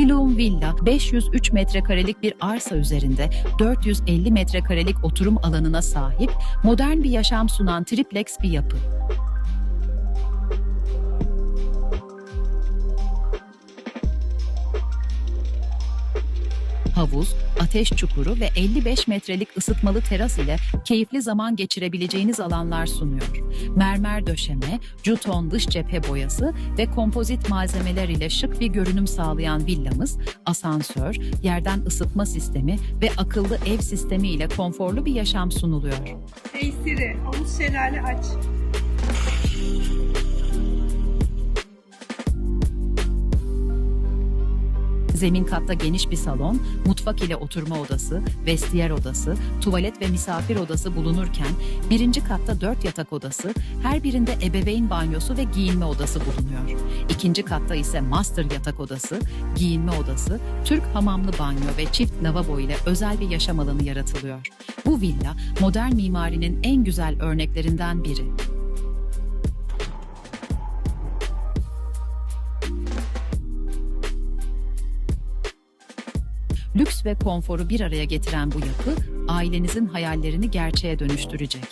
Liluum Villa 503 metrekarelik bir arsa üzerinde 450 metrekarelik oturum alanına sahip modern bir yaşam sunan triplex bir yapı. Havuz, ateş çukuru ve 55 metrelik ısıtmalı teras ile keyifli zaman geçirebileceğiniz alanlar sunuyor. Mermer döşeme, juton dış cephe boyası ve kompozit malzemeler ile şık bir görünüm sağlayan villamız, asansör, yerden ısıtma sistemi ve akıllı ev sistemi ile konforlu bir yaşam sunuluyor. Hey Siri, havuz şelale aç. Zemin katta geniş bir salon, mutfak ile oturma odası, vestiyer odası, tuvalet ve misafir odası bulunurken birinci katta dört yatak odası, her birinde ebeveyn banyosu ve giyinme odası bulunuyor. İkinci katta ise master yatak odası, giyinme odası, Türk hamamlı banyo ve çift lavabo ile özel bir yaşam alanı yaratılıyor. Bu villa modern mimarinin en güzel örneklerinden biri. Lüks ve konforu bir araya getiren bu yapı, ailenizin hayallerini gerçeğe dönüştürecek.